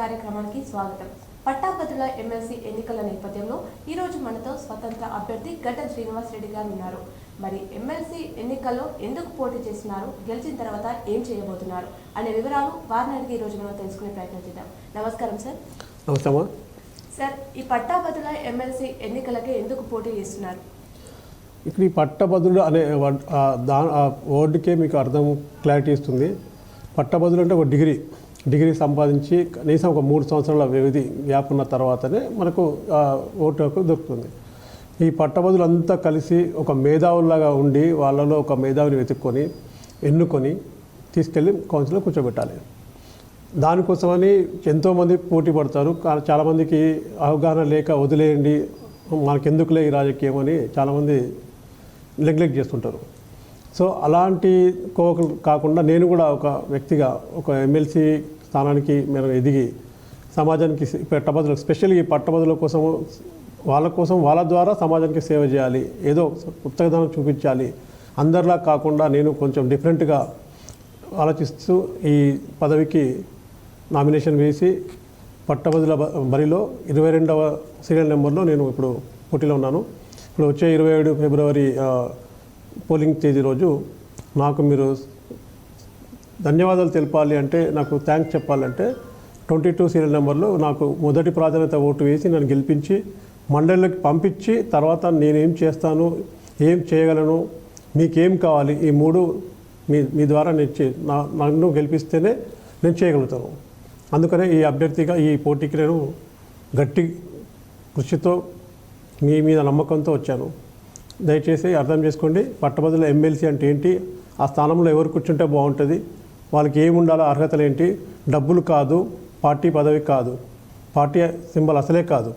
కార్యక్రమానికి స్వాగతం. పట్టాభద్రుల ఎమ్మెల్సీ ఎన్నికల నేపథ్యంలో ఈ రోజు మనతో స్వతంత్ర అభ్యర్థి గడ్డం శ్రీనివాస్ రెడ్డి గారు ఉన్నారు. మరి ఎమ్మెల్సీ ఎన్నికల్లో ఎందుకు పోటీ చేస్తున్నారు? గెలిచిన తర్వాత ఏం చేయబోతున్నారు? అనే వివరాలు వారిని అడిగి ఈ రోజు మనం తెలుసుకునే ప్రయత్నం చేద్దాం. నమస్కారం సార్. నమస్తేమ్మా సార్ ఈ పట్టాభద్రుల ఎమ్మెల్సీ ఎన్నికలకి ఎందుకు పోటీ చేస్తున్నారు? ఇక్కడ ఈ పట్టభద్రుడు అనే దా వర్డ్కే మీకు అర్థం క్లారిటీ ఇస్తుంది. పట్టభద్రుడు అంటే ఒక డిగ్రీ. డిగ్రీ సంపాదించి కనీసం ఒక మూడు సంవత్సరాల వ్యవధి గ్యాప్ ఉన్న తర్వాతనే మనకు ఓటు హక్కు దొరుకుతుంది. ఈ పట్టభద్రులు అంతా కలిసి ఒక మేధావుల్లాగా ఉండి వాళ్ళలో ఒక మేధావిని వెతుక్కొని ఎన్నుకొని తీసుకెళ్ళి కౌన్సిల్లో కూర్చోబెట్టాలి. దానికోసమని ఎంతోమంది పోటీ పడతారు. కానీ చాలామందికి అవగాహన లేక వదిలేయండి మనకెందుకులే ఈ రాజకీయం అని చాలామంది నెగ్లెక్ట్ చేస్తుంటారు. సో అలాంటి కోవకులు కాకుండా నేను కూడా ఒక వ్యక్తిగా ఒక ఎమ్మెల్సీ స్థానానికి మేము ఎదిగి సమాజానికి సే- పట్టభద్రులకు స్పెషల్లీ ఈ పట్టభద్రుల కోసం వాళ్ళ కోసం వాళ్ళ ద్వారా సమాజానికి సేవ చేయాలి. ఏదో ఉత్తగదనం చూపించాలి. అందరిలా కాకుండా నేను కొంచెం డిఫరెంట్గా ఆలోచిస్తూ ఈ పదవికి నామినేషన్ వేసి పట్టభద్రుల బరిలో ఇరవై రెండవ సీరియల్ నెంబర్లో నేను ఇప్పుడు పోటీలో ఉన్నాను. ఇప్పుడు వచ్చే ఇరవై ఏడు ఫిబ్రవరి పోలింగ్ తేదీ రోజు నాకు మీరు ధన్యవాదాలు తెలపాలి అంటే నాకు థ్యాంక్స్ చెప్పాలంటే ట్వంటీ టూ సీరియల్ నెంబర్లో నాకు మొదటి ప్రాధాన్యత ఓటు వేసి నన్ను గెలిపించి మండలిలోకి పంపించి తర్వాత నేనేం చేస్తాను ఏం చేయగలను మీకేం కావాలి ఈ మూడు మీ మీ ద్వారా నేను చే నా నన్ను గెలిపిస్తేనే నేను చేయగలుగుతాను. అందుకనే ఈ అభ్యర్థిగా ఈ పోటీకి నేను గట్టి కృషితో మీ మీద నమ్మకంతో వచ్చాను. దయచేసి అర్థం చేసుకోండి పట్టభద్రుల ఎమ్మెల్సీ అంటే ఏంటి? ఆ స్థానంలో ఎవరు కూర్చుంటే బాగుంటుంది? వాళ్ళకి ఏమి ఉండాలో అర్హతలు ఏంటి? డబ్బులు కాదు పార్టీ పదవి కాదు. పార్టీ సింబల్ అసలే కాదు.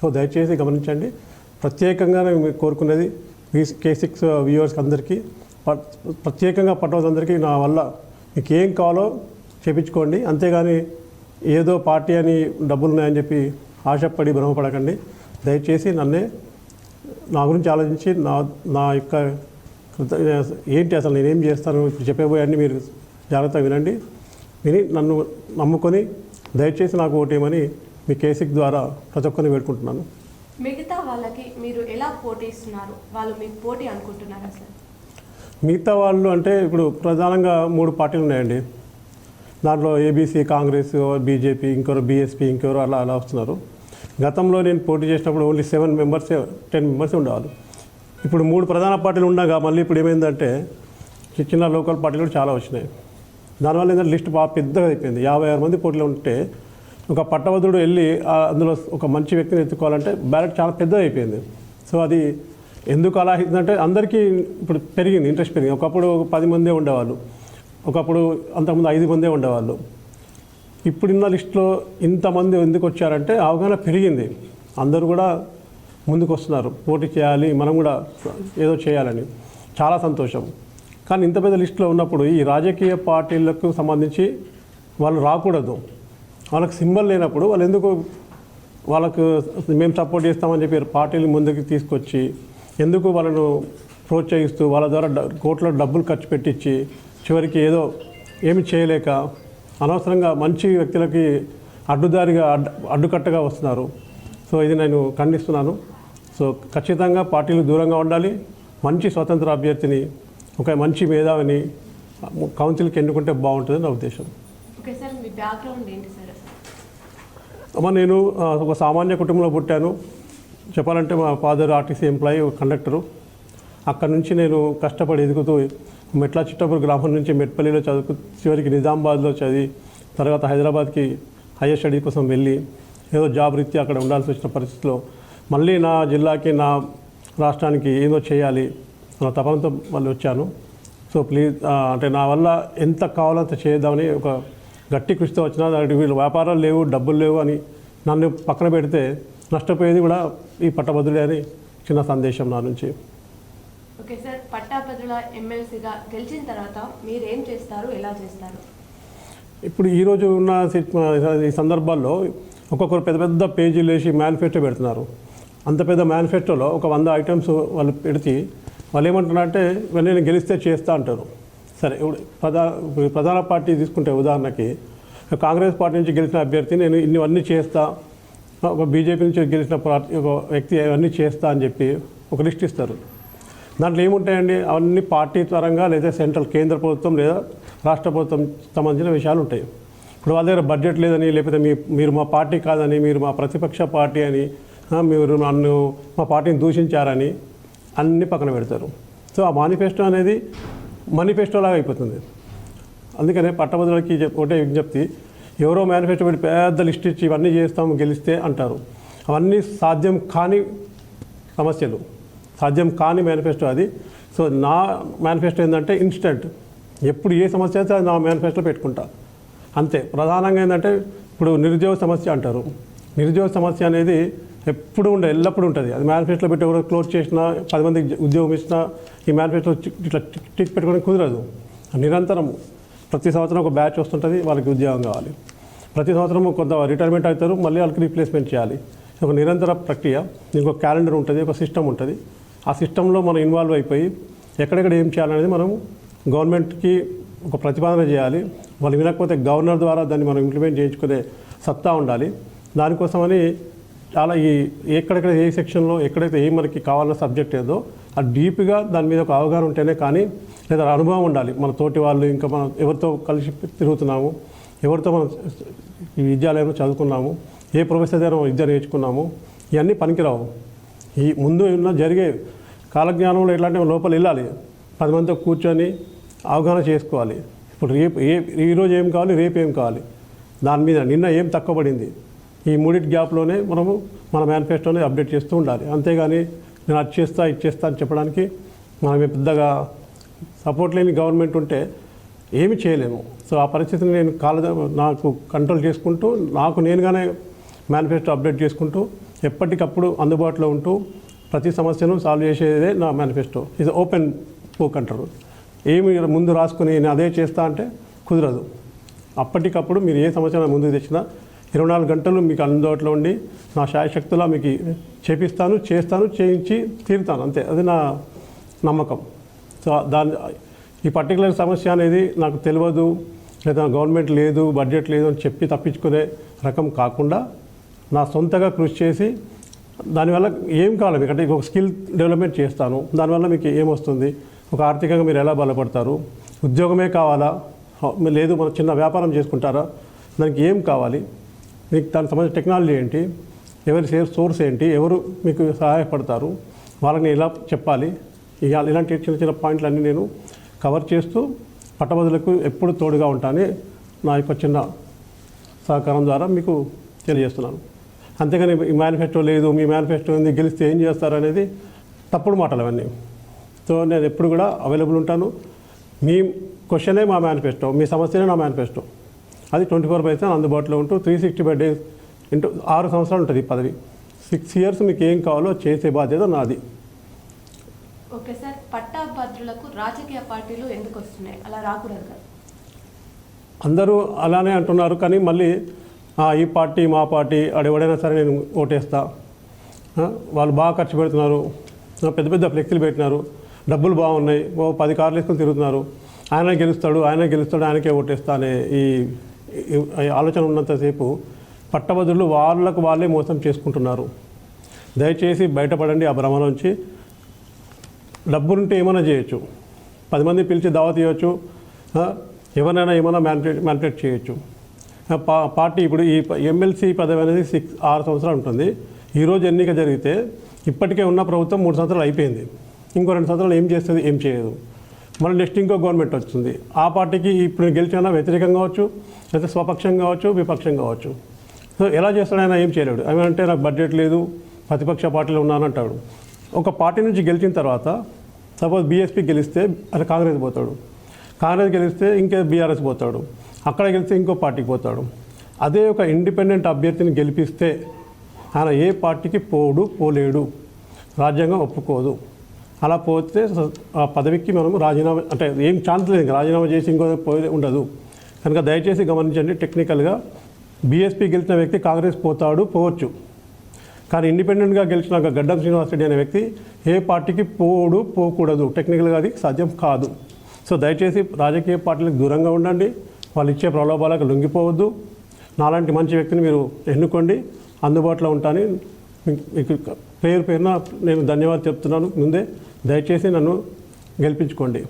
సో దయచేసి గమనించండి. ప్రత్యేకంగా నేను మీకు కోరుకునేది కే సిక్స్ వ్యూవర్స్కి అందరికీ ప్రత్యేకంగా పట్టవద్దందరికీ నా వల్ల మీకు ఏం కావాలో చేపించుకోండి అంతేగాని ఏదో పార్టీ అని డబ్బులు ఉన్నాయని చెప్పి ఆశపడి భ్రమపడకండి. దయచేసి నన్నే నా గురించి ఆలోచించి నా నా యొక్క ఏంటి అసలు నేనేం చేస్తాను? ఇప్పుడు చెప్పబోయే మీరు జాగ్రత్తగా వినండి. విని నన్ను నమ్ముకొని దయచేసి నాకు ఓటేయమని మీ కేసిక్ ద్వారా ప్రతి ఒక్కరిని వేడుకుంటున్నాను. మిగతా వాళ్ళకి మీరు ఎలా పోటీ ఇస్తున్నారు? వాళ్ళు మీకు పోటీ అనుకుంటున్నారా సార్? మిగతా వాళ్ళు అంటే ఇప్పుడు ప్రధానంగా మూడు పార్టీలు ఉన్నాయండి. దాంట్లో ఏబీసీ కాంగ్రెస్ బీజేపీ ఇంకొకరు బీఎస్పీ ఇంకెవరు అలా అలా వస్తున్నారు. గతంలో నేను పోటీ చేసినప్పుడు only seven members ten members ఉండేవాళ్ళు. ఇప్పుడు మూడు ప్రధాన పార్టీలు ఉండగా మళ్ళీ ఇప్పుడు ఏమైందంటే చిన్న లోకల్ పార్టీలు చాలా వచ్చినాయి. దానివల్ల ఏంటంటే లిస్ట్ బాగా పెద్దగా అయిపోయింది. యాభై ఆరు మంది పోటీలో ఉంటే ఒక పట్టభద్రుడు వెళ్ళి అందులో ఒక మంచి వ్యక్తిని ఎత్తుకోవాలంటే బ్యాలెట్ చాలా పెద్దగా అయిపోయింది. సో అది ఎందుకు అలా అయిందంటే అందరికీ ఇప్పుడు పెరిగింది ఇంట్రెస్ట్ పెరిగింది. ఒకప్పుడు ఒక పది మందే ఉండేవాళ్ళు. ఒకప్పుడు అంతకుముందు ఐదు మందే ఉండేవాళ్ళు. ఇప్పుడున్న లిస్టులో ఇంతమంది ఎందుకు వచ్చారంటే అవగాహన పెరిగింది. అందరూ కూడా ముందుకు వస్తున్నారు పోటీ చేయాలి మనం కూడా ఏదో చేయాలని. చాలా సంతోషం. కానీ ఇంత పెద్ద లిస్టులో ఉన్నప్పుడు ఈ రాజకీయ పార్టీలకు సంబంధించి వాళ్ళు రాకూడదు. వాళ్ళకి సింబల్ లేనప్పుడు వాళ్ళు ఎందుకు వాళ్ళకు మేము సపోర్ట్ చేస్తామని చెప్పి పార్టీలు ముందుకు తీసుకొచ్చి ఎందుకు వాళ్ళను ప్రోత్సహిస్తూ వాళ్ళ ద్వారా డ- కోట్ల డబ్బులు ఖర్చు పెట్టించి చివరికి ఏదో ఏమి చేయలేక అనవసరంగా మంచి వ్యక్తులకి అడ్డుదారిగా అడ్డు అడ్డుకట్టగా వస్తున్నారు. సో ఇది నేను ఖండిస్తున్నాను. సో ఖచ్చితంగా పార్టీలు దూరంగా ఉండాలి. మంచి స్వతంత్ర అభ్యర్థిని ఒక మంచి మేధావిని కౌన్సిల్కి ఎన్నుకుంటే బాగుంటుంది నా ఉద్దేశం. అమ్మ నేను ఒక సామాన్య కుటుంబంలో పుట్టాను. చెప్పాలంటే మా ఫాదర్ ఆర్టీసీ ఎంప్లాయీ కండక్టరు. అక్కడ నుంచి నేను కష్టపడి ఎదుగుతూ మెట్ల చిట్టపూర్ గ్రామం నుంచి మెట్పల్లిలో చదువుకు చివరికి నిజామాబాద్లో చదివి తర్వాత హైదరాబాద్కి హైయర్ స్టడీ కోసం వెళ్ళి ఏదో జాబ్ రీత్యా అక్కడ ఉండాల్సి వచ్చిన పరిస్థితిలో మళ్ళీ నా జిల్లాకి నా రాష్ట్రానికి ఏదో చేయాలి తపనతో మళ్ళీ వచ్చాను. సో ప్లీజ్ అంటే నా వల్ల ఎంత కావాలో అంత చేద్దామని ఒక గట్టి కృషితో వచ్చిన దానికి వీళ్ళు వ్యాపారాలు లేవు డబ్బులు లేవు అని నన్ను పక్కన పెడితే నష్టపోయేది కూడా ఈ పట్టభద్రులే అని చిన్న సందేశం నా నుంచి. ఓకే సార్ పట్టాభద్రుల ఎమ్మెల్సీగా గెలిచిన తర్వాత మీరు ఏం చేస్తారు ఎలా చేస్తారు? ఇప్పుడు ఈరోజు ఉన్న ఈ సందర్భాల్లో ఒక్కొక్కరు పెద్ద పెద్ద పేజీలు వేసి మేనిఫెస్టో పెడుతున్నారు. అంత పెద్ద మేనిఫెస్టోలో ఒక వంద ఐటమ్స్ వాళ్ళు పెడితే వాళ్ళు ఏమంటున్నారంటే నేను గెలిస్తే చేస్తా అంటారు. సరే ఇప్పుడు ప్రధా ప్రధాన పార్టీ తీసుకుంటే ఉదాహరణకి కాంగ్రెస్ పార్టీ నుంచి గెలిచిన అభ్యర్థి నేను ఇన్నివన్నీ చేస్తా ఒక బీజేపీ నుంచి గెలిచిన పార్టీ ఒక వ్యక్తి అవన్నీ చేస్తా అని చెప్పి ఒక లిస్ట్ ఇస్తారు. దాంట్లో ఏముంటాయండి? అవన్నీ పార్టీ పరంగా లేదా సెంట్రల్ కేంద్ర ప్రభుత్వం లేదా రాష్ట్ర ప్రభుత్వం సంబంధించిన విషయాలు ఉంటాయి. ఇప్పుడు వాళ్ళ దగ్గర బడ్జెట్ లేదని లేకపోతే మీ మీరు మా పార్టీ కాదని మీరు మా ప్రతిపక్ష పార్టీ అని మీరు నన్ను మా పార్టీని దూషించారని అన్ని పక్కన పెడతారు. సో ఆ మేనిఫెస్టో అనేది మేనిఫెస్టోలాగా అయిపోతుంది. అందుకనే పట్టభద్రులకి ఒకటే విజ్ఞప్తి ఎవరో మేనిఫెస్టో పెట్టి పెద్ద లిస్ట్ ఇచ్చి ఇవన్నీ చేస్తాం గెలిస్తే అంటారు. అవన్నీ సాధ్యం కాని సమస్యలు. సాధ్యం కాని మేనిఫెస్టో అది. సో నా మేనిఫెస్టో ఏంటంటే ఇన్స్టెంట్ ఎప్పుడు ఏ సమస్య అయితే అది నా మేనిఫెస్టోలో పెట్టుకుంటా. అంతే. ప్రధానంగా ఏంటంటే ఇప్పుడు నిరుద్యోగ సమస్య అంటారు. నిరుద్యోగ సమస్య అనేది ఎప్పుడు ఉండే ఎల్లప్పుడూ ఉంటుంది. అది మేనిఫెస్టోలో పెట్టి ఎవరో క్లోజ్ చేసినా పది మందికి ఉద్యోగం ఇచ్చినా ఈ మేనిఫెస్టో ఇట్లా టిక్ పెట్టుకోవడం కుదరదు. నిరంతరం ప్రతి సంవత్సరం ఒక బ్యాచ్ వస్తుంటుంది వాళ్ళకి ఉద్యోగం కావాలి. ప్రతి సంవత్సరం కొంత రిటైర్మెంట్ అవుతారు మళ్ళీ వాళ్ళకి రీప్లేస్మెంట్ చేయాలి. ఒక నిరంతర ప్రక్రియ దీనికి ఒక క్యాలెండర్ ఉంటుంది ఒక సిస్టమ్ ఉంటుంది. ఆ సిస్టంలో మనం ఇన్వాల్వ్ అయిపోయి ఎక్కడెక్కడ ఏం చేయాలనేది మనం గవర్నమెంట్కి ఒక ప్రతిపాదన చేయాలి. వాళ్ళు వినకపోతే గవర్నర్ ద్వారా దాన్ని మనం ఇంప్లిమెంట్ చేయించుకునే సత్తా ఉండాలి. దానికోసమని చాలా ఈ ఎక్కడెక్కడ ఏ సెక్షన్లో ఎక్కడైతే ఏ మనకి కావాలన్న సబ్జెక్ట్ ఏదో ఆ డీప్గా దాని మీద ఒక అవగాహన ఉంటేనే కానీ లేదా అనుభవం ఉండాలి. మన తోటి వాళ్ళు ఇంకా మనం ఎవరితో కలిసి తిరుగుతున్నాము ఎవరితో మనం ఈ విద్యాలయంలో చదువుకున్నాము ఏ ప్రొఫెసర్ దగ్గర విద్య నేర్చుకున్నాము ఇవన్నీ పనికిరావు. ఈ ముందు ఉన్న జరిగే కాలజ్ఞానంలో ఎట్లాంటి లోపల వెళ్ళాలి. పది మందితో కూర్చొని అవగాహన చేసుకోవాలి. ఇప్పుడు రేపు ఏ ఈరోజు ఏం కావాలి రేపు ఏం కావాలి? దాని మీద నిన్న ఏం తక్కువ పడింది? ఈ మూడింటి గ్యాప్లోనే మనము మన మేనిఫెస్టోని అప్డేట్ చేస్తూ ఉండాలి. అంతేగాని నేను అది చేస్తా ఇది చేస్తా అని చెప్పడానికి మనం పెద్దగా సపోర్ట్ లేని గవర్నమెంట్ ఉంటే ఏమి చేయలేము. సో ఆ పరిస్థితిని నేను కాల నాకు కంట్రోల్ చేసుకుంటూ నాకు నేనుగానే మేనిఫెస్టో అప్డేట్ చేసుకుంటూ ఎప్పటికప్పుడు అందుబాటులో ఉంటూ ప్రతి సమస్యను సాల్వ్ చేసేదే నా మేనిఫెస్టో ఇది ఓపెన్ బుక్ అంటారు. ఏమి ముందు రాసుకుని నేను అదే చేస్తా అంటే కుదరదు. అప్పటికప్పుడు మీరు ఏ సమస్య ముందుకు తెచ్చినా ఇరవై నాలుగు గంటలు మీకు అందుబాటులో ఉండి నా శాయశక్తులా మీకు చేపిస్తాను చేస్తాను చేయించి తీరుతాను. అంతే. అది నా నమ్మకం. సో దాని ఈ పర్టికులర్ సమస్య అనేది నాకు తెలియదు లేదా గవర్నమెంట్ లేదు బడ్జెట్ లేదు అని చెప్పి తప్పించుకునే రకం కాకుండా నా సొంతగా కృషి చేసి దానివల్ల ఏం కావాలి మీకు? అంటే ఒక స్కిల్ డెవలప్మెంట్ చేస్తాను. దానివల్ల మీకు ఏమొస్తుంది ఒక ఆర్థికంగా మీరు ఎలా బలపడతారు? ఉద్యోగమే కావాలా? లేదు మన చిన్న వ్యాపారం చేసుకుంటారా? దానికి ఏం కావాలి? మీకు దానికి సంబంధించిన టెక్నాలజీ ఏంటి? ఎవరి సేఫ్ సోర్స్ ఏంటి? ఎవరు మీకు సహాయపడతారు? వాళ్ళని ఎలా చెప్పాలి? ఇలాంటి చిన్న చిన్న పాయింట్లు అన్నీ నేను కవర్ చేస్తూ పట్టభద్రులకు ఎప్పుడు తోడుగా ఉంటానని నా యొక్క చిన్న సహకారం ద్వారా మీకు తెలియజేస్తున్నాను. అంతేగాని ఈ మేనిఫెస్టో లేదు మీ మేనిఫెస్టో ఉంది గెలిస్తే ఏం చేస్తారు అనేది తప్పుడు మాటలు అవన్నీ. సో నేను ఎప్పుడు కూడా అవైలబుల్ ఉంటాను. మీ క్వశ్చనే మా మేనిఫెస్టో మీ సమస్యనే నా మేనిఫెస్టో. అది ట్వంటీ ఫోర్ బై సెవెన్ అందుబాటులో ఉంటూ three sixty five days into ఆరు సంవత్సరాలు ఉంటుంది ఈ పదవి. సిక్స్ ఇయర్స్ మీకు ఏం కావాలో చేసే బాధ్యత నాది. ఓకే సార్ పట్టాభద్రులకు రాజకీయ పార్టీలు ఎందుకు వస్తున్నాయి? అలా రాకూడదు కదా. అందరూ అలానే అంటున్నారు కానీ మళ్ళీ "ఆ, ఈ పార్టీ మా పార్టీ ఎవడైనా సరే నేను ఓటేస్తా. వాళ్ళు బాగా ఖర్చు పెడుతున్నారు పెద్ద పెద్ద ఫ్లెక్సీలు పెట్టినారు డబ్బులు బాగున్నాయి ఓ పది కార్లు వేసుకొని తిరుగుతున్నారు. ఆయన గెలుస్తాడు ఆయన గెలుస్తాడు ఆయనకే ఓటేస్తా అనే ఈ ఆలోచన ఉన్నంతసేపు పట్టభద్రులు వాళ్ళకు వాళ్ళే మోసం చేసుకుంటున్నారు. దయచేసి బయటపడండి ఆ భ్రమలోంచి డబ్బులుంటే ఏమైనా చేయొచ్చు. పది మంది పిలిచి దావత్ ఇవ్వచ్చు. ఎవరైనా ఏమైనా మ్యానిపులేట్ మ్యానిపులేట్ చేయొచ్చు. పా పార్టీ ఇప్పుడు ఈ ఎమ్మెల్సీ పదవి అనేది సిక్స్ ఆరు సంవత్సరాలు ఉంటుంది. ఈరోజు ఎన్నిక జరిగితే ఇప్పటికే ఉన్న ప్రభుత్వం మూడు సంవత్సరాలు అయిపోయింది. ఇంకో రెండు సంవత్సరాలు ఏం చేస్తుంది ఏం చేయదు. మళ్ళీ నెక్స్ట్ ఇంకో గవర్నమెంట్ వస్తుంది. ఆ పార్టీకి ఇప్పుడు గెలిచినా వ్యతిరేకం కావచ్చు లేదా స్వపక్షం కావచ్చు విపక్షం కావచ్చు. సో ఎలా చేస్తాడు ఆయన? ఏం చేయలేడు. అంటే నాకు బడ్జెట్ లేదు ప్రతిపక్ష పార్టీలో ఉన్నానంటాడు ఒక పార్టీ నుంచి గెలిచిన తర్వాత సపోజ్ బీఎస్పీ గెలిస్తే అది కాంగ్రెస్ పోతాడు. కాంగ్రెస్ గెలిస్తే ఇంకే బీఆర్ఎస్ పోతాడు. అక్కడ గెలిస్తే ఇంకో పార్టీకి పోతాడు. అదే ఒక ఇండిపెండెంట్ అభ్యర్థిని గెలిపిస్తే ఆయన ఏ పార్టీకి పోడు పోలేడు. రాజ్యాంగం ఒప్పుకోదు. అలా పోతే ఆ పదవికి మనము రాజీనామా అంటే ఏం ఛాన్స్ లేదు రాజీనామా చేసి ఇంకో పోయి ఉండదు. కనుక దయచేసి గమనించండి టెక్నికల్గా బీఎస్పీ గెలిచిన వ్యక్తి కాంగ్రెస్ పోతాడు పోవచ్చు. కానీ ఇండిపెండెంట్గా గెలిచిన గడ్డం గడ్డం శ్రీనివాసరెడ్డి అనే వ్యక్తి ఏ పార్టీకి పోడు పోకూడదు. టెక్నికల్గా అది సాధ్యం కాదు. సో దయచేసి రాజకీయ పార్టీలకు దూరంగా ఉండండి. వాళ్ళు ఇచ్చే ప్రలోభాలకు లొంగిపోవద్దు. నాలాంటి మంచి వ్యక్తిని మీరు ఎన్నుకోండి. అందుబాటులో ఉంటాను మీకు పేరు పేరున నేను ధన్యవాదాలు చెప్తున్నాను. ముందే దయచేసి నన్ను గెలిపించుకోండి.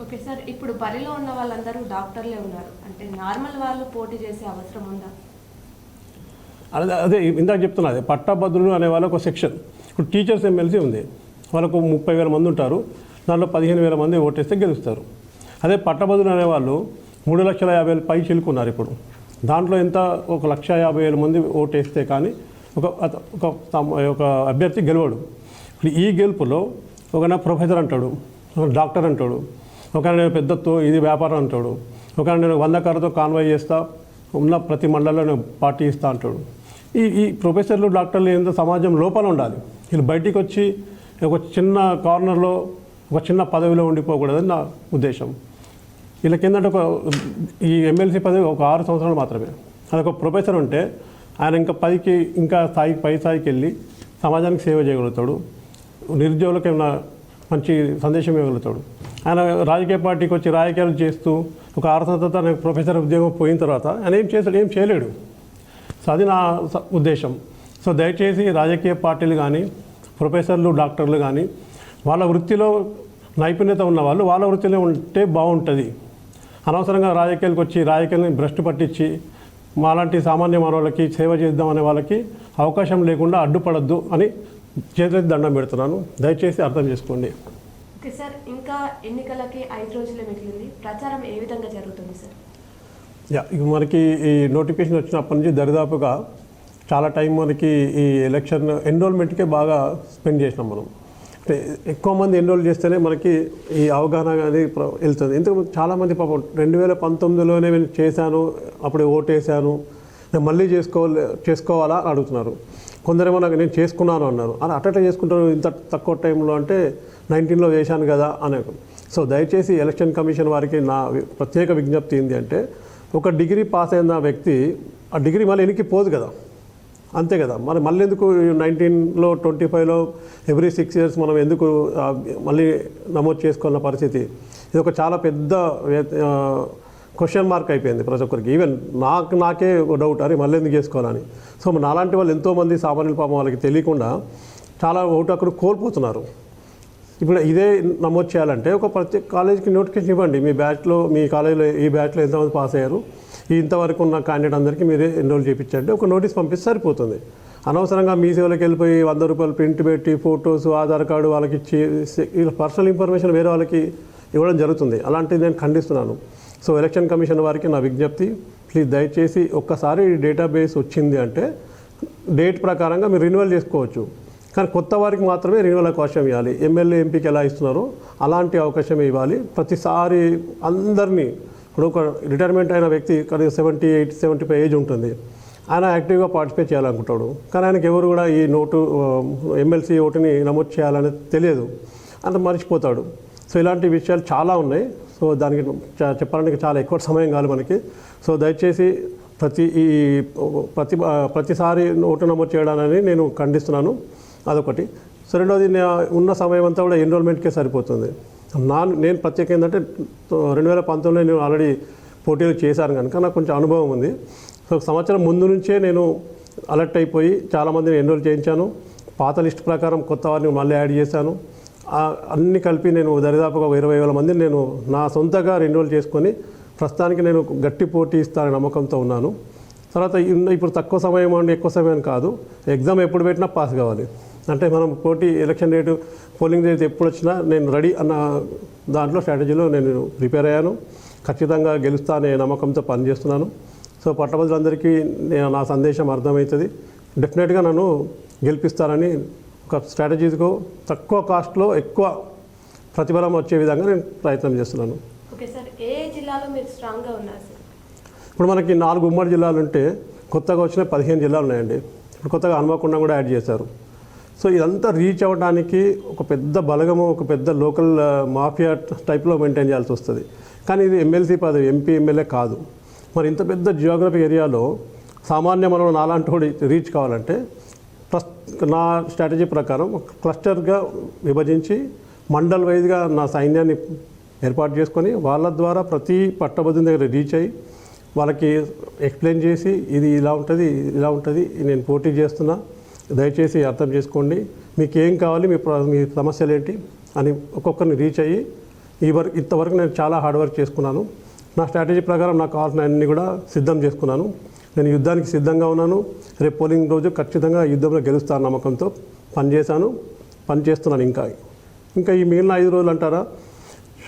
ఓకే సార్ ఇప్పుడు బరిలో ఉన్న వాళ్ళందరూ డాక్టర్లే ఉన్నారు. అంటే నార్మల్ వాళ్ళు పోటీ చేసే అవసరం ఉందా? అదే అదే ఇందాక చెప్తున్నా అదే పట్టభద్రులు అనే వాళ్ళ ఒక సెక్షన్. ఇప్పుడు టీచర్స్ ఎమ్మెల్సీ ఉంది. వాళ్ళకు ముప్పై వేల మంది ఉంటారు. దాంట్లో పదిహేను వేల మంది ఓటేస్తే గెలుస్తారు. అదే పట్టభద్రులు అనేవాళ్ళు మూడు లక్షల యాభై వేల పై చిలుకున్నారు ఇప్పుడు. దాంట్లో ఎంత? ఒక లక్ష యాభై వేల మంది ఓటేస్తే కానీ ఒక ఒక తమ- ఒక అభ్యర్థి గెలవడు. ఇప్పుడు ఈ గెలుపులో ఒకనా ప్రొఫెసర్ అంటాడు ఒక డాక్టర్ అంటాడు ఒక నేను పెద్దతో ఇది వ్యాపారం అంటాడు ఒక నేను వంద కారుతో కాన్వాయ్ చేస్తా ఉన్న ప్రతి మండలంలో నేను పార్టీ ఇస్తా అంటాడు. ఈ ఈ ప్రొఫెసర్లు డాక్టర్లు ఏందో సమాజం లోపల ఉండాలి. వీళ్ళు బయటికి వచ్చి ఒక చిన్న కార్నర్లో ఒక చిన్న పదవిలో ఉండిపోకూడదని నా ఉద్దేశం. వీళ్ళకి ఏంటంటే ఒక ఈ ఎమ్మెల్సీ పదవి ఒక ఆరు సంవత్సరాలు మాత్రమే. అదొక ప్రొఫెసర్ ఉంటే ఆయన ఇంకా పైకి ఇంకా స్థాయికి పై స్థాయికి వెళ్ళి సమాజానికి సేవ చేయగలుగుతాడు. నిరుద్యోగులకు ఏమైనా మంచి సందేశం ఇవ్వగలుగుతాడు. ఆయన రాజకీయ పార్టీకి వచ్చి రాజకీయాలు చేస్తూ ఒక ఆరు సంవత్సరాల ప్రొఫెసర్ ఉద్యోగం పోయిన తర్వాత ఆయన ఏం చేస్తాడు ఏం చేయలేడు. సో అది నా స- ఉద్దేశం. సో దయచేసి రాజకీయ పార్టీలు కానీ ప్రొఫెసర్లు డాక్టర్లు కానీ వాళ్ళ వృత్తిలో నైపుణ్యత ఉన్న వాళ్ళు వాళ్ళ వృత్తిలో ఉంటే బాగుంటుంది. అనవసరంగా రాజకీయాలకు వచ్చి రాజకీయాలని భ్రష్టు పట్టించి మాలాంటి సామాన్య మానవులకి సేవ చేద్దామనే వాళ్ళకి అవకాశం లేకుండా అడ్డుపడద్దు అని చేతులెత్తి దండం పెడుతున్నాను. దయచేసి అర్థం చేసుకోండి. ఓకే సార్ ఇంకా ఎన్నికలకి ఐదు రోజులే మిగిలింది. ప్రచారం ఏ విధంగా జరుగుతుంది సార్? యా మనకి ఈ నోటిఫికేషన్ వచ్చినప్పటి నుంచి దరిదాపుగా చాలా టైం మనకి ఈ ఎలక్షన్ ఎన్రోల్మెంట్కే బాగా స్పెండ్ చేసినాం మనం. అంటే ఎక్కువ మంది ఎన్రోల్ చేస్తేనే మనకి ఈ అవగాహన అనేది వెళ్తుంది. ఎందుకు చాలామంది పాపం రెండు వేల పంతొమ్మిదిలోనే నేను చేశాను అప్పుడు ఓటేసాను మళ్ళీ చేసుకోవాలి చేసుకోవాలా అని అడుగుతున్నారు. కొందరేమో నాకు నేను చేసుకున్నాను అన్నారు. అలా అట్ట చేసుకుంటారు ఇంత తక్కువ టైంలో అంటే నైన్టీన్లో చేశాను కదా అనే సో దయచేసి ఎలక్షన్ కమిషన్ వారికి నా ప్రత్యేక విజ్ఞప్తి ఏంటి అంటే ఒక డిగ్రీ పాస్ అయిన వ్యక్తి ఆ డిగ్రీ మళ్ళీ వెనక్కి పోదు కదా. అంతే కదా. మరి మళ్ళీ ఎందుకు నైన్టీన్లో ట్వంటీ ఫైవ్లో ఎవ్రీ సిక్స్ ఇయర్స్ మనం ఎందుకు మళ్ళీ నమోదు చేసుకోవాలన్న పరిస్థితి? ఇది ఒక చాలా పెద్ద క్వశ్చన్ మార్క్ అయిపోయింది ప్రతి ఒక్కరికి. ఈవెన్ నాకు నాకే డౌట్ అరే మళ్ళీ ఎందుకు చేసుకోవాలని. సో నాలాంటి వాళ్ళు ఎంతోమంది సామాన్యుల పాపం వాళ్ళకి తెలియకుండా చాలా ఓటు అక్కడ కోల్పోతున్నారు. ఇప్పుడు ఇదే నమోదు చేయాలంటే ఒక ప్రతి కాలేజీకి నోటిఫికేషన్ ఇవ్వండి. మీ బ్యాచ్లో మీ కాలేజీలో ఈ బ్యాచ్లో ఎంతమంది పాస్ అయ్యారు? ఇంతవరకు ఉన్న క్యాండిడేట్ అందరికీ మీరే ఎన్రోల్ చేయించండి. ఒక నోటీస్ పంపిస్తే సరిపోతుంది. అనవసరంగా మీ సేవలోకి వెళ్ళిపోయి వంద రూపాయలు ప్రింట్ పెట్టి ఫొటోస్ ఆధార్ కార్డు వాళ్ళకి ఇచ్చి పర్సనల్ ఇన్ఫర్మేషన్ వేరే వాళ్ళకి ఇవ్వడం జరుగుతుంది. అలాంటిది నేను ఖండిస్తున్నాను. సో ఎలక్షన్ కమిషన్ వారికి నా విజ్ఞప్తి ప్లీజ్ దయచేసి ఒక్కసారి డేటాబేస్ వచ్చింది అంటే డేట్ ప్రకారంగా మీరు రిన్యువల్ చేసుకోవచ్చు. కానీ కొత్త వారికి మాత్రమే రిన్యువల్ అవకాశం ఇవ్వాలి. ఎమ్మెల్యే ఎంపీకి ఎలా ఇస్తున్నారో అలాంటి అవకాశం ఇవ్వాలి. ప్రతిసారి అందరినీ ఇప్పుడు ఒక రిటైర్మెంట్ అయిన వ్యక్తి కానీ seventy eight seventy five age ఉంటుంది. ఆయన యాక్టివ్గా పార్టిసిపేట్ చేయాలనుకుంటాడు. కానీ ఆయనకి ఎవరు కూడా ఈ నోటు ఎమ్మెల్సీ ఓటుని నమోదు చేయాలని తెలియదు. అంత మర్చిపోతాడు. సో ఇలాంటి విషయాలు చాలా ఉన్నాయి. సో దానికి చెప్పాలంటే చెప్పడానికి చాలా ఎక్కువ సమయం కాదు మనకి. సో దయచేసి ప్రతి ఈ ప్రతి ప్రతిసారి ఓటు నమోదు చేయడానని నేను ఖండిస్తున్నాను. అదొకటి. సో రెండోది ఉన్న సమయం అంతా కూడా ఎన్రోల్మెంట్కే సరిపోతుంది. నా నేను ప్రత్యేక ఏంటంటే రెండు వేల పంతొమ్మిదిలో నేను ఆల్రెడీ పోటీలు చేశాను కనుక నాకు కొంచెం అనుభవం ఉంది. సో సంవత్సరం ముందు నుంచే నేను అలర్ట్ అయిపోయి చాలామందిని ఎన్రోల్ చేయించాను. పాత లిస్ట్ ప్రకారం కొత్త వారిని మళ్ళీ యాడ్ చేశాను. అన్ని కలిపి నేను దరిదాపుగా ఒక ఇరవై వేల మందిని నేను నా సొంతగా రెన్యువల్ చేసుకొని ప్రస్తుతానికి నేను గట్టి పోటీ ఇస్తానని నమ్మకంతో ఉన్నాను. తర్వాత ఇప్పుడు తక్కువ సమయం అండి ఎక్కువ సమయం కాదు. ఎగ్జామ్ ఎప్పుడు పెట్టినా పాస్ కావాలి. అంటే మనం పోటీ ఎలక్షన్ డేట్ పోలింగ్ డేట్ ఎప్పుడు వచ్చినా నేను రెడీ అన్న దాంట్లో స్ట్రాటజీలో నేను ప్రిపేర్ అయ్యాను. ఖచ్చితంగా గెలుస్తా అనే నమ్మకంతో పనిచేస్తున్నాను. సో పట్టభద్రులందరికీ నేను నా సందేశం అర్థమవుతుంది. డెఫినెట్గా నన్ను గెలిపిస్తారని ఒక స్ట్రాటజీతో తక్కువ కాస్ట్లో ఎక్కువ ప్రతిఫలం వచ్చే విధంగా నేను ప్రయత్నం చేస్తున్నాను. ఇప్పుడు మనకి నాలుగు ఉమ్మడి జిల్లాలు ఉంటే కొత్తగా వచ్చిన పదిహేను జిల్లాలు ఉన్నాయండి. ఇప్పుడు కొత్తగా హనుమకొండ కూడా యాడ్ చేశారు. సో ఇదంతా రీచ్ అవ్వడానికి ఒక పెద్ద బలగము ఒక పెద్ద లోకల్ మాఫియా టైప్లో మెయింటైన్ చేయాల్సి వస్తుంది. కానీ ఇది ఎమ్మెల్సీ పదవి ఎంపీ ఎమ్మెల్యే కాదు. మరి ఇంత పెద్ద జియోగ్రఫీ ఏరియాలో సామాన్య మనం నాలాంటి రీచ్ కావాలంటే నా స్ట్రాటజీ ప్రకారం క్లస్టర్గా విభజించి మండల్ వైజ్గా నా సైన్యాన్ని ఏర్పాటు చేసుకొని వాళ్ళ ద్వారా ప్రతి పట్టభద్రుని దగ్గర రీచ్ అయ్యి వాళ్ళకి ఎక్స్ప్లెయిన్ చేసి ఇది ఇలా ఉంటుంది ఇలా ఉంటుంది నేను పోటీ చేస్తున్నా దయచేసి అర్థం చేసుకోండి మీకు ఏం కావాలి మీ ప్ర- మీ సమస్యలు ఏంటి అని ఒక్కొక్కరిని రీచ్ అయ్యి ఈ వరకు ఇంతవరకు నేను చాలా హార్డ్ వర్క్ చేసుకున్నాను. నా స్ట్రాటజీ ప్రకారం నా కావాల్సిన అన్ని కూడా సిద్ధం చేసుకున్నాను. నేను యుద్ధానికి సిద్ధంగా ఉన్నాను. రేపు పోలింగ్ రోజు ఖచ్చితంగా యుద్ధంలో గెలుస్తాను నమ్మకంతో. పనిచేశాను పని చేస్తున్నాను ఇంకా. ఇంకా ఈ మిగిలిన ఐదు రోజులు అంటారా?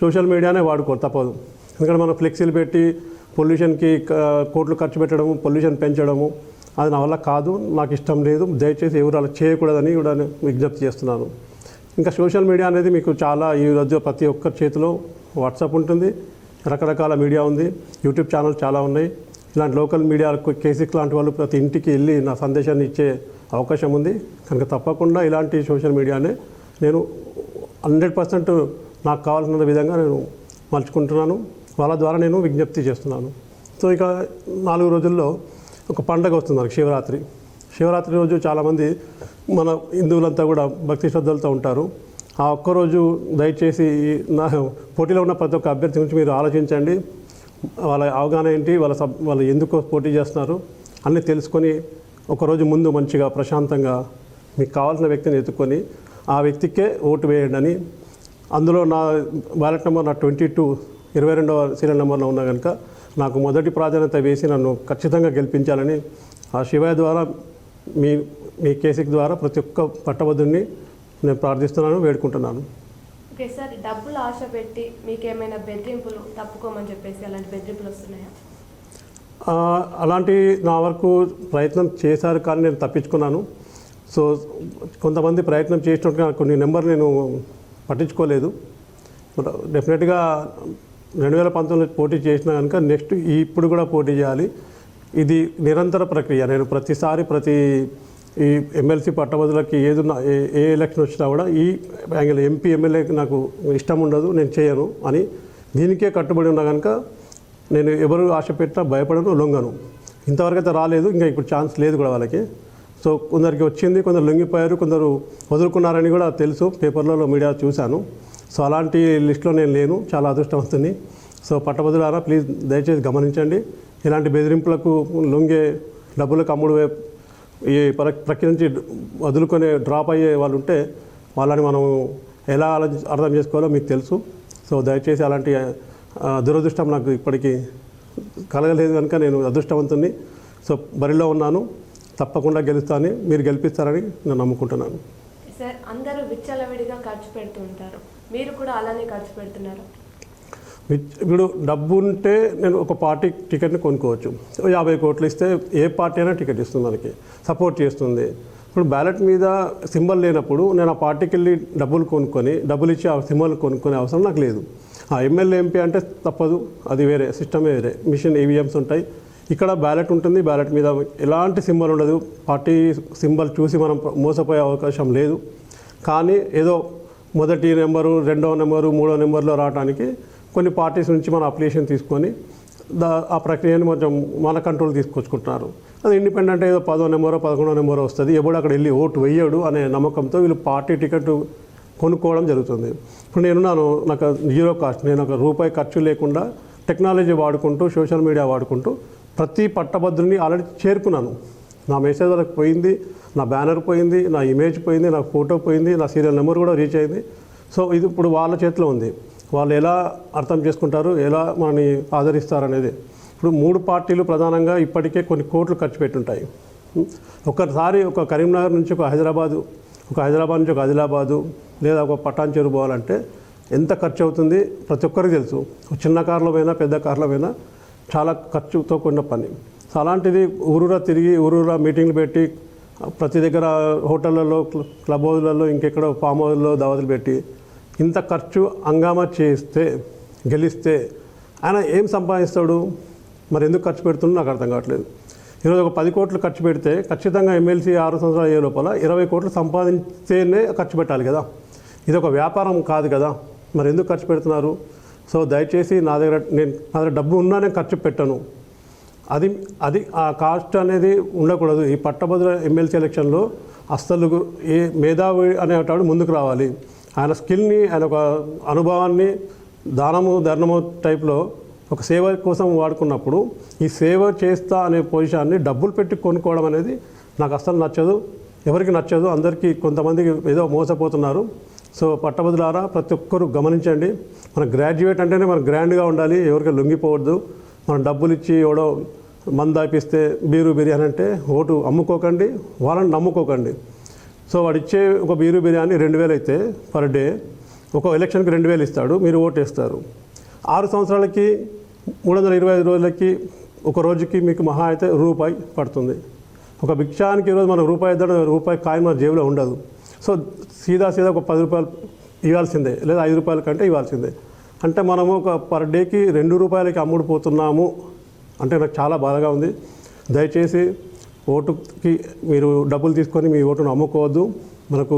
సోషల్ మీడియానే వాడుకోరు తప్పదు. ఎందుకంటే మనం ఫ్లెక్సీలు పెట్టి పొల్యూషన్కి కోట్లు ఖర్చు పెట్టడము పొల్యూషన్ పెంచడము అది నా వల్ల కాదు నాకు ఇష్టం లేదు. దయచేసి ఎవరు అలా చేయకూడదని కూడా నేను విజ్ఞప్తి చేస్తున్నాను. ఇంకా సోషల్ మీడియా అనేది మీకు చాలా ఈ రోజు ప్రతి ఒక్కరి చేతిలో వాట్సాప్ ఉంటుంది. రకరకాల మీడియా ఉంది. యూట్యూబ్ ఛానల్స్ చాలా ఉన్నాయి. ఇలాంటి లోకల్ మీడియా కేసీ లాంటి వాళ్ళు ప్రతి ఇంటికి వెళ్ళి నా సందేశాన్ని ఇచ్చే అవకాశం ఉంది. కనుక తప్పకుండా ఇలాంటి సోషల్ మీడియానే నేను హండ్రెడ్ పర్సెంట్ నాకు కావాల్సిన విధంగా నేను మలుచుకుంటున్నాను. వాళ్ళ ద్వారా నేను విజ్ఞప్తి చేస్తున్నాను. సో ఇక నాలుగు రోజుల్లో ఒక పండగ వస్తుంది మనకి శివరాత్రి. శివరాత్రి రోజు చాలామంది మన హిందువులంతా కూడా భక్తి శ్రద్ధలతో ఉంటారు. ఆ ఒక్కరోజు దయచేసి నా పోటీలో ఉన్న ప్రతి ఒక్క అభ్యర్థి గురించి మీరు ఆలోచించండి. వాళ్ళ అవగాహన ఏంటి వాళ్ళ సబ్ వాళ్ళు ఎందుకు పోటీ చేస్తున్నారు అన్నీ తెలుసుకొని ఒకరోజు ముందు మంచిగా ప్రశాంతంగా మీకు కావాల్సిన వ్యక్తిని ఎత్తుకొని ఆ వ్యక్తికే ఓటు వేయండి అని అందులో నా బ్యాలెట్ నెంబర్ నా ట్వంటీ టూ ఇరవై రెండవ సీరియల్ నెంబర్లో ఉన్నా కనుక నాకు మొదటి ప్రాధాన్యత వేసి నన్ను ఖచ్చితంగా గెలిపించాలని ఆ శివయ్య ద్వారా మీ మీ కేసీకి ద్వారా ప్రతి ఒక్క పట్టభద్రుని నేను ప్రార్థిస్తున్నాను వేడుకుంటున్నాను. ఓకే సార్ డబ్బులు ఆశ పెట్టి మీకేమైనా బెదిరింపులు తప్పుకోమని చెప్పేసి అలాంటి బెదిరింపులు వస్తున్నాయా? అలాంటి నా వరకు ప్రయత్నం చేశారు కానీ నేను తప్పించుకున్నాను. సో కొంతమంది ప్రయత్నం చేసినట్టుగా కొన్ని నెంబర్ నేను పట్టించుకోలేదు. డెఫినెట్గా రెండు వేల పంతొమ్మిది పోటీ చేసిన కనుక నెక్స్ట్ ఇప్పుడు కూడా పోటీ చేయాలి. ఇది నిరంతర ప్రక్రియ. నేను ప్రతిసారి ప్రతి ఈ ఎమ్మెల్సీ పట్టభద్రులకి ఏదున్నా ఏ ఏ ఎలక్షన్ వచ్చినా కూడా ఈ యాంగిల్ ఎంపీ ఎమ్మెల్యేకి నాకు ఇష్టం ఉండదు నేను చేయను అని దీనికే కట్టుబడి ఉన్నా కనుక నేను ఎవరు ఆశ పెట్టినా భయపడను లొంగను. ఇంతవరకు అయితే రాలేదు ఇంకా ఇప్పుడు ఛాన్స్ లేదు కూడా వాళ్ళకి. సో కొందరికి వచ్చింది కొందరు లొంగిపోయారు కొందరు వదులుకున్నారని కూడా తెలుసు పేపర్లలో మీడియా చూశాను. సో అలాంటి లిస్ట్లో నేను లేను చాలా అదృష్టవంతుని సో పట్టభద్రులారా ప్లీజ్ దయచేసి గమనించండి. ఇలాంటి బెదిరింపులకు లొంగే డబ్బులకు అమ్ముడు ఈ ప్ర ప్రక్రియ నుంచి వదులుకొని డ్రాప్ అయ్యే వాళ్ళు ఉంటే వాళ్ళని మనం ఎలా అర్థం చేసుకోవాలో మీకు తెలుసు. సో దయచేసి అలాంటి దురదృష్టం నాకు ఇప్పటికీ కలగలేదు కనుక నేను అదృష్టవంతుని సో బరిలో ఉన్నాను. తప్పకుండా గెలుస్తాను మీరు గెలిపిస్తారని నేను నమ్ముకుంటున్నాను. సార్ అందరూ విచ్చలవిడిగా ఖర్చు పెడుతుంటారు మీరు కూడా అలానే ఖర్చు పెడుతున్నారు. ఇప్పుడు డబ్బు ఉంటే నేను ఒక పార్టీ టికెట్ని కొనుక్కోవచ్చు. యాభై కోట్లు ఇస్తే ఏ పార్టీ అయినా టికెట్ ఇస్తుంది మనకి సపోర్ట్ చేస్తుంది. ఇప్పుడు బ్యాలెట్ మీద సింబల్ లేనప్పుడు నేను ఆ పార్టీకి వెళ్ళి డబ్బులు కొనుక్కొని డబ్బులు ఇచ్చి ఆ సింబల్ కొనుక్కునే అవసరం నాకు లేదు. ఆ ఎమ్మెల్యే ఎంపీ అంటే తప్పదు అది వేరే సిస్టమే వేరే. మిషన్ ఈవీఎంస్ ఉంటాయి. ఇక్కడ బ్యాలెట్ ఉంటుంది బ్యాలెట్ మీద ఎలాంటి సింబల్ ఉండదు. పార్టీ సింబల్ చూసి మనం మోసపోయే అవకాశం లేదు. కానీ ఏదో మొదటి నెంబరు రెండవ నెంబరు మూడో నెంబర్లో రావడానికి కొన్ని పార్టీస్ నుంచి మన అప్లికేషన్ తీసుకొని దా ఆ ప్రక్రియను కొంచెం మన కంట్రోల్ తీసుకొచ్చుకుంటున్నారు. అది ఇండిపెండెంట్ ఏదో పదో నెంబరో పదకొండో నెంబరో వస్తుంది. ఎప్పుడు అక్కడ వెళ్ళి ఓటు వేయడు అనే నమ్మకంతో వీళ్ళు పార్టీ టికెట్ కొనుక్కోవడం జరుగుతుంది. ఇప్పుడు నేనున్నాను నాకు జీరో కాస్ట్ నేను ఒక రూపాయి ఖర్చు లేకుండా టెక్నాలజీ వాడుకుంటూ సోషల్ మీడియా వాడుకుంటూ ప్రతి పట్టభద్రుని ఆల్రెడీ చేరుకున్నాను. నా మెసేజ్ వాళ్ళకి పోయింది నా బ్యానర్ పోయింది నా ఇమేజ్ పోయింది నా ఫోటో పోయింది నా సీరియల్ నెంబర్ కూడా రీచ్ అయింది. సో ఇది ఇప్పుడు వాళ్ళ చేతిలో ఉంది. వాళ్ళు ఎలా అర్థం చేసుకుంటారు ఎలా మనని ఆదరిస్తారు ఇప్పుడు మూడు పార్టీలు ప్రధానంగా ఇప్పటికే కొన్ని కోట్లు ఖర్చు పెట్టుంటాయి. ఒకసారి ఒక కరీంనగర్ నుంచి ఒక హైదరాబాదు ఒక హైదరాబాద్ నుంచి ఒక ఆదిలాబాదు లేదా ఒక పటాన్ చెరు పోవాలంటే ఎంత ఖర్చు అవుతుంది ప్రతి ఒక్కరికి తెలుసు. ఒక చిన్న కార్లో పోయినా పెద్ద కార్లో పోయినా చాలా ఖర్చుతో కూడిన పని. సో అలాంటిది ఊరూరా తిరిగి ఊరూరా మీటింగ్లు పెట్టి ప్రతి దగ్గర హోటళ్ళలో క్లబ్ హౌజ్లలో ఇంకెక్కడ ఫామ్ హౌజ్లో దావతులు పెట్టి ఇంత ఖర్చు హంగామా చేస్తే గెలిస్తే ఆయన ఏం సంపాదిస్తాడు? మరి ఎందుకు ఖర్చు పెడుతుండో నాకు అర్థం కావట్లేదు. ఈరోజు ఒక పది కోట్లు ఖర్చు పెడితే ఖచ్చితంగా ఎమ్మెల్సీ ఆరు సంవత్సరాలు అయ్యే లోపల ఇరవై కోట్లు సంపాదించేనే ఖర్చు పెట్టాలి కదా. ఇది ఒక వ్యాపారం కాదు కదా. మరి ఎందుకు ఖర్చు పెడుతున్నారు? సో దయచేసి నా దగ్గర నేను నా దగ్గర డబ్బు ఉన్నా నేను ఖర్చు పెట్టను. అది అది ఆ కాస్ట్ అనేది ఉండకూడదు. ఈ పట్టభద్ర ఎమ్మెల్సీ ఎలక్షన్లో అస్సలు ఏ మేధావి అనేటాడు ముందుకు రావాలి. ఆయన స్కిల్ని ఆయన ఒక అనుభవాన్ని దానము ధర్మము టైప్లో ఒక సేవ కోసం వాడుకున్నప్పుడు ఈ సేవ చేస్తా అనే పొజిషన్ని డబ్బులు పెట్టి కొనుక్కోవడం అనేది నాకు అస్సలు నచ్చదు. ఎవరికి నచ్చదు? అందరికీ కొంతమందికి ఏదో మోసపోతున్నారు. సో పట్టభద్రులారా ప్రతి ఒక్కరూ గమనించండి. మన గ్రాడ్యుయేట్ అంటేనే మనం గ్రాండ్గా ఉండాలి. ఎవరికి లొంగిపోవద్దు. మనం డబ్బులు ఇచ్చి ఎవడో మందు బీరు బిర్యానీ అంటే ఓటు అమ్ముకోకండి. వాళ్ళని నమ్ముకోకండి. సో వాడు ఇచ్చే ఒక బీరు బిర్యానీ రెండు వేలు అయితే పర్ డే ఒక ఎలక్షన్కి రెండు వేలు ఇస్తాడు మీరు ఓటు ఆరు సంవత్సరాలకి మూడు వందల ఇరవై ఐదు రోజులకి ఒక రోజుకి మీకు మహా అయితే రూపాయి పడుతుంది. ఒక భిక్షానికి ఈరోజు మనకు రూపాయి ఇద్దరు రూపాయి కాయిన్ మన జేబులో ఉండదు. సో సీదా సీదా ఒక పది రూపాయలు ఇవ్వాల్సిందే లేదా ఐదు రూపాయల కంటే ఇవ్వాల్సిందే. అంటే మనము ఒక పర్ డేకి రెండు రూపాయలకి అమ్ముడు పోతున్నాము అంటే నాకు చాలా బాధగా ఉంది. దయచేసి ఓటుకి మీరు డబ్బులు తీసుకొని మీ ఓటును అమ్ముకోవద్దు. మనకు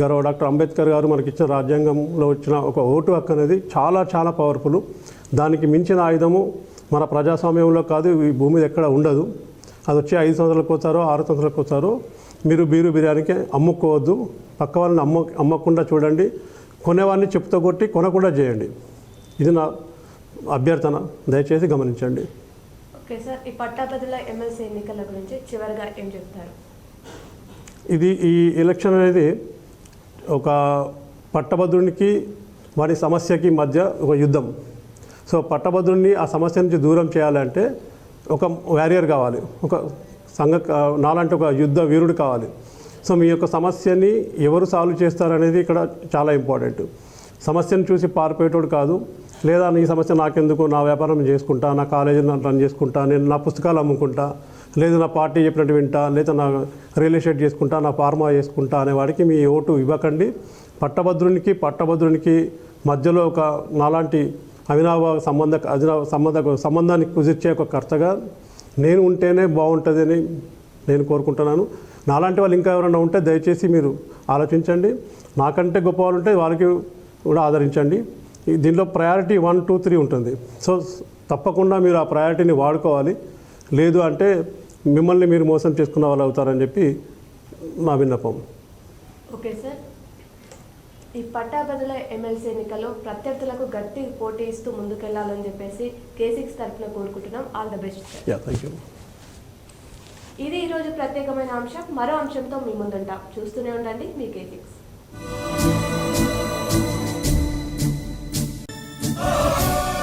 గౌరవ డాక్టర్ అంబేద్కర్ గారు మనకి ఇచ్చిన రాజ్యాంగంలో వచ్చిన ఒక ఓటు హక్కు అనేది చాలా చాలా పవర్ఫుల్ దానికి మించిన ఆయుధము మన ప్రజాస్వామ్యంలో కాదు ఈ భూమి మీద ఎక్కడ ఉండదు. అది వచ్చి ఐదు సంవత్సరాలకు వచ్చారో ఆరు సంవత్సరాలకు వచ్చారో మీరు బీరు బిర్యానీకి అమ్ముకోవద్దు. పక్క వాళ్ళని అమ్మ అమ్మకుండా చూడండి. కొనేవాడిని చెప్తూ కొట్టి కొనకుండా చేయండి. ఇది నా అభ్యర్థన. దయచేసి గమనించండి. ఓకే సార్ ఈ పట్టాభద్రుల ఎమ్మెల్సీ ఎన్నికల గురించి చివరిగా ఏం చెప్తారు? ఇది ఈ ఎలక్షన్ అనేది ఒక పట్టభద్రునికి వారి సమస్యకి మధ్య ఒక యుద్ధం. సో పట్టభద్రుడిని ఆ సమస్య నుంచి దూరం చేయాలంటే ఒక వ్యారియర్ కావాలి. ఒక సంఘ నాలాంటి ఒక యుద్ధ వీరుడు కావాలి. సో మీ యొక్క సమస్యని ఎవరు సాల్వ్ చేస్తారనేది ఇక్కడ చాలా ఇంపార్టెంట్. సమస్యను చూసి పారిపోయేటోడు కాదు. లేదా నీ సమస్య నాకెందుకు? నా వ్యాపారం చేసుకుంటా నా కాలేజీని రన్ చేసుకుంటా నేను నా పుస్తకాలు అమ్ముకుంటా లేదా నా పార్టీ చెప్పినట్టు వింటా లేదా నా రియల్ ఎస్టేట్ చేసుకుంటా నా ఫార్మా చేసుకుంటా అనే వాడికి మీ ఓటు ఇవ్వకండి. పట్టభద్రునికి పట్టభద్రునికి మధ్యలో ఒక నాలాంటి అవినాభ సంబంధ అవినాభ సంబంధ సంబంధాన్ని కుదిర్చే ఒక కర్తగా నేను ఉంటేనే బాగుంటుందని నేను కోరుకుంటున్నాను. నాలాంటి వాళ్ళు ఇంకా ఎవరైనా ఉంటే దయచేసి మీరు ఆలోచించండి. నాకంటే గొప్ప వాళ్ళు ఉంటే వాళ్ళకి కూడా ఆదరించండి. దీనిలో ప్రయారిటీ వన్ టూ త్రీ ఉంటుంది. సో తప్పకుండా మీరు ఆ ప్రయారిటీని వాడుకోవాలి. లేదు అంటే మిమ్మల్ని మీరు మోసం చేసుకున్న వాళ్ళు అవుతారని చెప్పి నా విన్నపం. Okay sir. ఈ పట్టాభద్రుల ఎమ్మెల్సీ ఎన్నికల్లో ప్రత్యర్థులకు గట్టి పోటీ ఇస్తూ ముందుకెళ్ళాలని చెప్పేసి కేసిక్స్ తరఫున కోరుకుంటున్నాం. All the best yeah thank you ఇది ఈరోజు ప్రత్యేకమైన అంశం. మరో అంశంతో మీ ముందుంటాం. చూస్తూనే ఉండండి మీ కేసిక్స్ Oh.